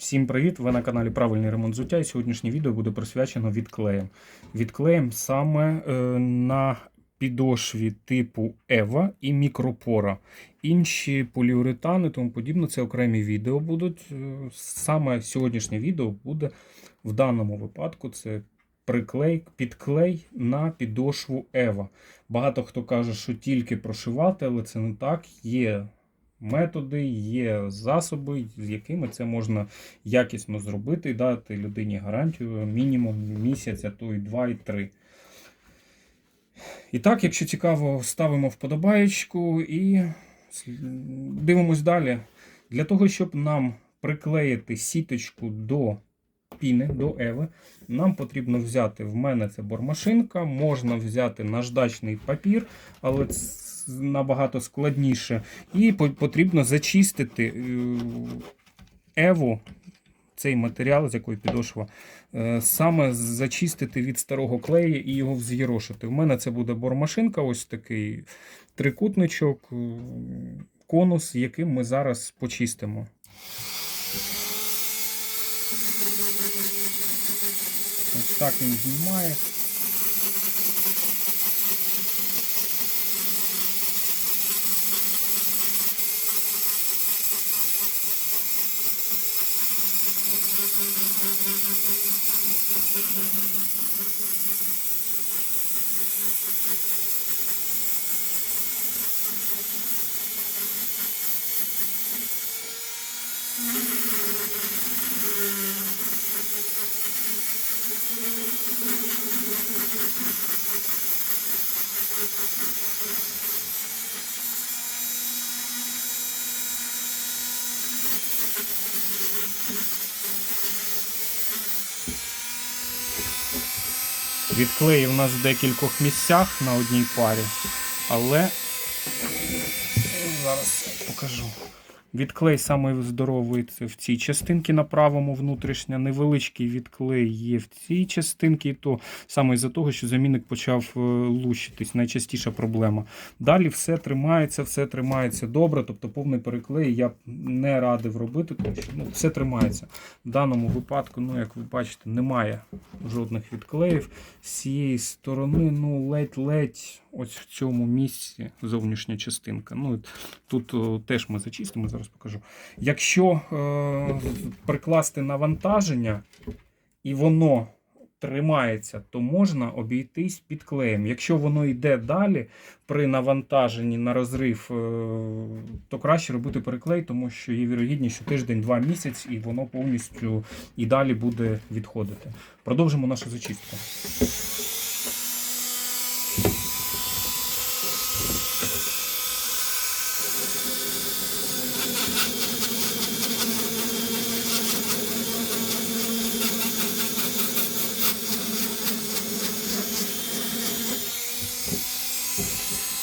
Всім привіт! Ви на каналі Правильний ремонт взуття і сьогоднішнє відео буде присвячено відклеєм. Відклеєм саме е, на підошві типу Ева і мікропора. Інші поліуретани, тому подібне, це окремі відео будуть. Е, Саме сьогоднішнє відео буде в даному випадку це приклей, підклей на підошву Ева. Багато хто каже, що тільки прошивати, але це не так. Є методи, є засоби, з якими це можна якісно зробити і дати людині гарантію мінімум місяця, то і два, і три. І так, якщо цікаво, ставимо вподобаєчку і дивимось далі. Для того, щоб нам приклеїти сіточку до піни, до Еви, нам потрібно взяти, в мене це бормашинка, можна взяти наждачний папір, але це набагато складніше. І потрібно зачистити е, Еву, цей матеріал, з якої підошва, е, саме зачистити від старого клею і його вз'єрошити. У мене це буде бормашинка, ось такий трикутничок, е, конус, яким ми зараз почистимо. Ось так він знімає. Відклеї в нас в декількох місцях на одній парі, але зараз покажу. Відклей самий здоровий в цій частинці на правому внутрішня. Невеличкий відклей є в цій частинці, і то саме із-за того, що замінник почав е, лущитись. Найчастіша проблема. Далі все тримається, все тримається добре, тобто повний переклей я не радив робити, тому що ну, все тримається. В даному випадку, ну як ви бачите, немає жодних відклеїв. З цієї сторони, ну, ледь-ледь, ось в цьому місці зовнішня частинка. Ну, тут о, теж ми зачистимо, зараз покажу. Якщо е, прикласти навантаження і воно тримається, то можна обійтись під клеєм. Якщо воно йде далі при навантаженні на розрив, е, то краще робити переклей, тому що є вірогідність, що тиждень-два місяць і воно повністю і далі буде відходити. Продовжимо нашу зачистку.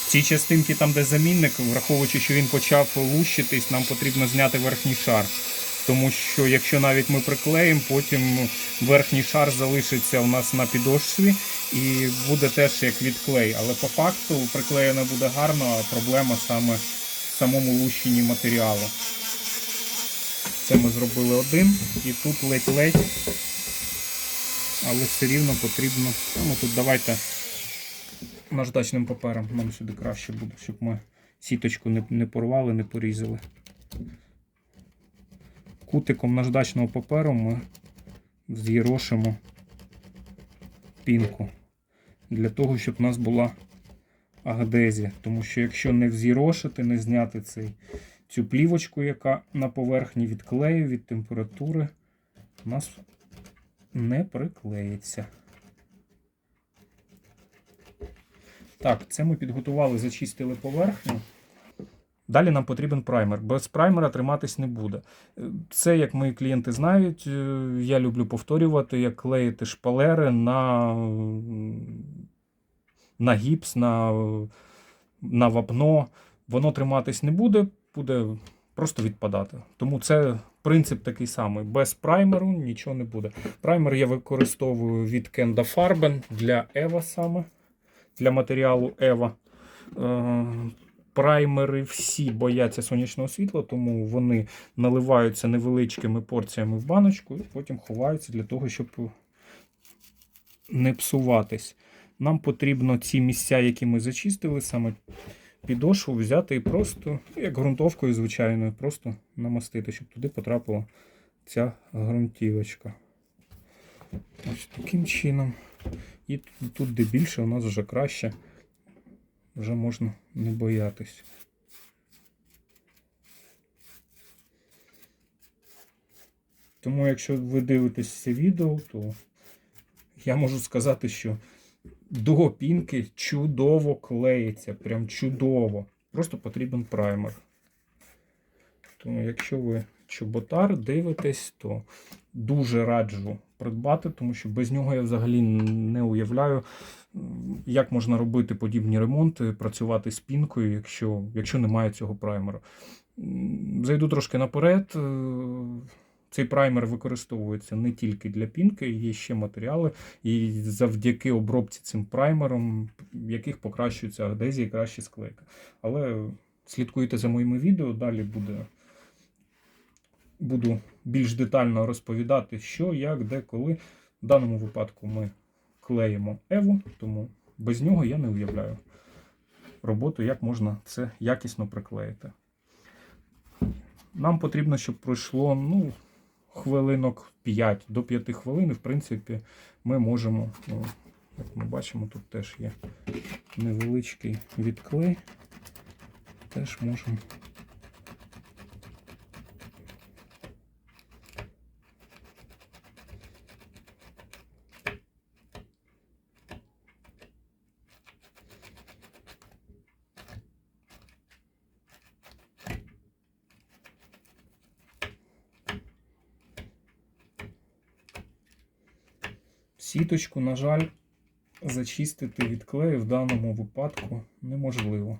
Ці частинки, там, де замінник, враховуючи, що він почав лущитись, нам потрібно зняти верхній шар. Тому що якщо навіть ми приклеїмо, потім верхній шар залишиться у нас на підошві і буде теж як відклей. Але по факту приклеєно буде гарно, а проблема саме в самому лущенні матеріалу. Це ми зробили один і тут ледь-ледь, але все рівно потрібно. Ну тут давайте наждачним папером нам сюди краще буде, щоб ми сіточку не, не порвали, не порізали. Кутиком наждачного паперу ми з'єрошимо пінку для того, щоб у нас була агдезія. Тому що якщо не вз'єрошити, не зняти цей, цю плівочку, яка на поверхні від клею, від температури, у нас не приклеїться. Так, це ми підготували, зачистили поверхню. Далі нам потрібен праймер. Без праймера триматись не буде. Це, як мої клієнти знають, е, я люблю повторювати, як клеїти шпалери на, на гіпс, на, на вапно. Воно триматись не буде, буде просто відпадати. Тому це принцип такий самий. Без праймеру нічого не буде. Праймер я використовую від Kenda Farben для Eva саме, для матеріалу Eva. Е, Праймери всі бояться сонячного світла, тому вони наливаються невеличкими порціями в баночку і потім ховаються для того, щоб не псуватись. Нам потрібно ці місця, які ми зачистили, саме підошву взяти і просто, як ґрунтовкою звичайною, просто намастити, щоб туди потрапила ця ґрунтівочка. Ось таким чином. І тут, де більше, у нас вже краще, вже можна не боятись. Тому, якщо ви дивитесь це відео, то я можу сказати, що до пінки чудово клеїться, прям чудово. Просто потрібен праймер. Тому, якщо ви чоботар дивитесь, то дуже раджу придбати, тому що без нього я взагалі не уявляю, як можна робити подібні ремонти, працювати з пінкою, якщо, якщо немає цього праймеру. Зайду трошки наперед. е, Цей праймер використовується не тільки для пінки, є ще матеріали, і завдяки обробці цим праймером, в яких покращується адезія і краще склейка. Але слідкуйте за моїми відео, далі буде, буду більш детально розповідати, що, як, де, коли. В даному випадку ми клеїмо Еву, тому без нього я не уявляю роботу, як можна це якісно приклеїти. Нам потрібно, щоб пройшло ну, хвилинок 5 до 5 хвилин. і, В принципі, ми можемо, ну, як ми бачимо, тут теж є невеличкий відклей. Теж можемо. Сіточку, на жаль, зачистити від клею в даному випадку неможливо.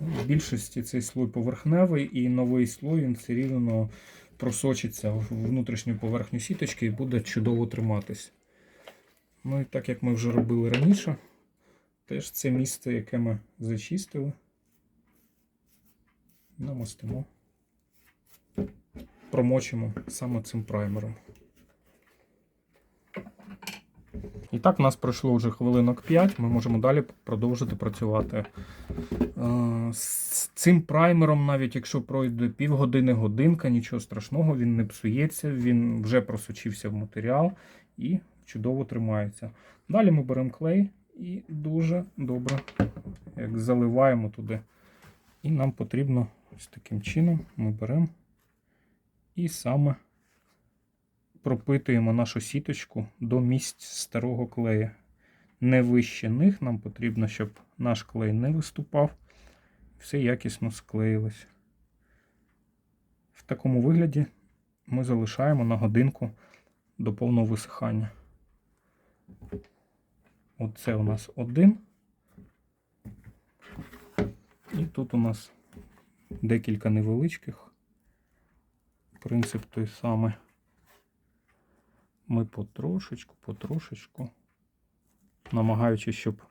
В більшості цей слой поверхневий і новий слой він все рівно просочиться в внутрішню поверхню сіточки і буде чудово триматись. Ну і так як ми вже робили раніше, теж це місце, яке ми зачистили, намастимо, промочимо саме цим праймером. І так, у нас пройшло вже хвилинок 5, ми можемо далі продовжити працювати. Е, З цим праймером, навіть якщо пройде півгодини, годинка, нічого страшного, він не псується, він вже просочився в матеріал і чудово тримається. Далі ми беремо клей і дуже добре як заливаємо туди. І нам потрібно ось таким чином ми беремо і саме пропитуємо нашу сіточку до місць старого клея. Не вище них нам потрібно, щоб наш клей не виступав, все якісно склеїлось. В такому вигляді ми залишаємо на годинку до повного висихання. Оце у нас один. І тут у нас декілька невеличких. Принцип той самий ми потрошечку, потрошечку, намагаючись, щоб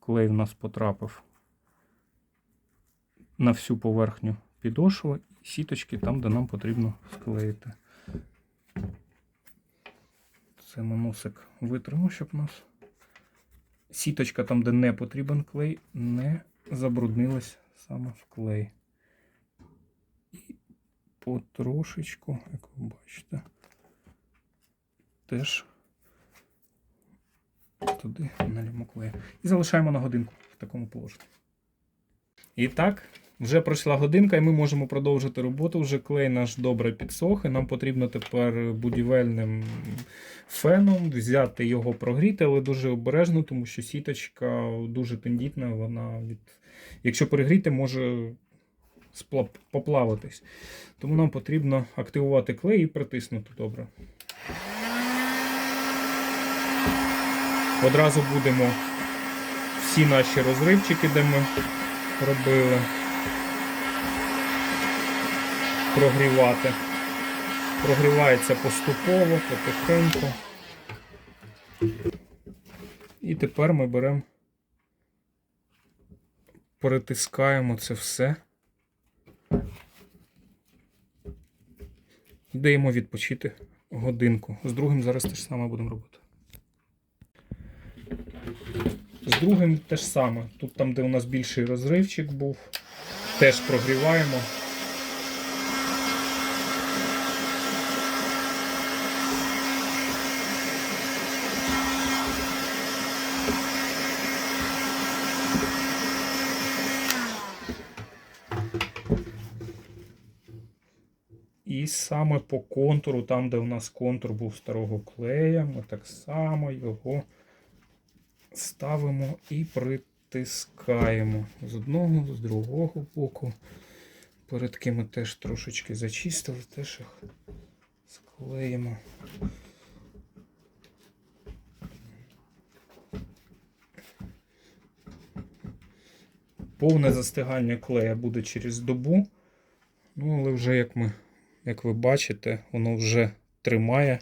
клей в нас потрапив на всю поверхню підошви і сіточки там, де нам потрібно склеїти. Це ми носик витримо, щоб у нас сіточка там, де не потрібен клей, не забруднилась саме в клей. І потрошечку, як ви бачите теж туди налімо клею. І залишаємо на годинку в такому положенні. І так, вже пройшла годинка, і ми можемо продовжити роботу. Вже клей наш добре підсох, і нам потрібно тепер будівельним феном взяти його прогріти, але дуже обережно, тому що сіточка дуже тендітна, вона від. Якщо перегріти, може поплавитись. Тому нам потрібно активувати клей і притиснути добре. Одразу будемо всі наші розривчики, де ми робили, прогрівати. Прогрівається поступово, потихеньку. І тепер ми беремо перетискаємо це все. Даємо відпочити годинку. З другим зараз те ж саме будемо робити. З другим те ж саме. Тут там, де у нас більший розривчик був, теж прогріваємо. І саме по контуру, там, де у нас контур був старого клея, ми так само його ставимо і притискаємо з одного, з другого боку. Передки ми теж трошечки зачистили, теж їх склеїмо. Повне застигання клея буде через добу. Ну, але вже як ми, як ви бачите, воно вже тримає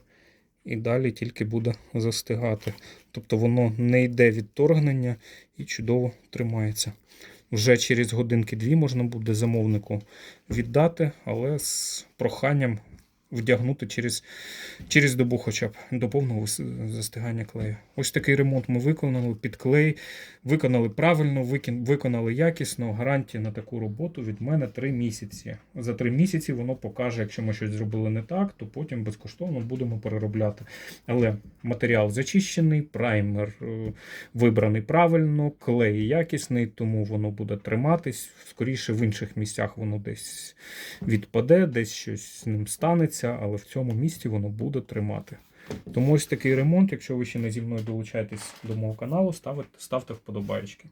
і далі тільки буде застигати. Тобто воно не йде відторгнення і чудово тримається. Вже через годинки-дві можна буде замовнику віддати, але з проханням вдягнути через, через добу хоча б до повного застигання клею. Ось такий ремонт ми виконали під клей. Виконали правильно, виконали якісно. Гарантія на таку роботу від мене 3 місяці. За 3 місяці воно покаже, якщо ми щось зробили не так, то потім безкоштовно будемо переробляти. Але матеріал зачищений, праймер е, вибраний правильно, клей якісний, тому воно буде триматись. Скоріше в інших місцях воно десь відпаде, десь щось з ним станеться, але в цьому місці воно буде тримати. Тому ось такий ремонт. Якщо ви ще не зі мною долучаєтесь до мого каналу, ставте вподобайки.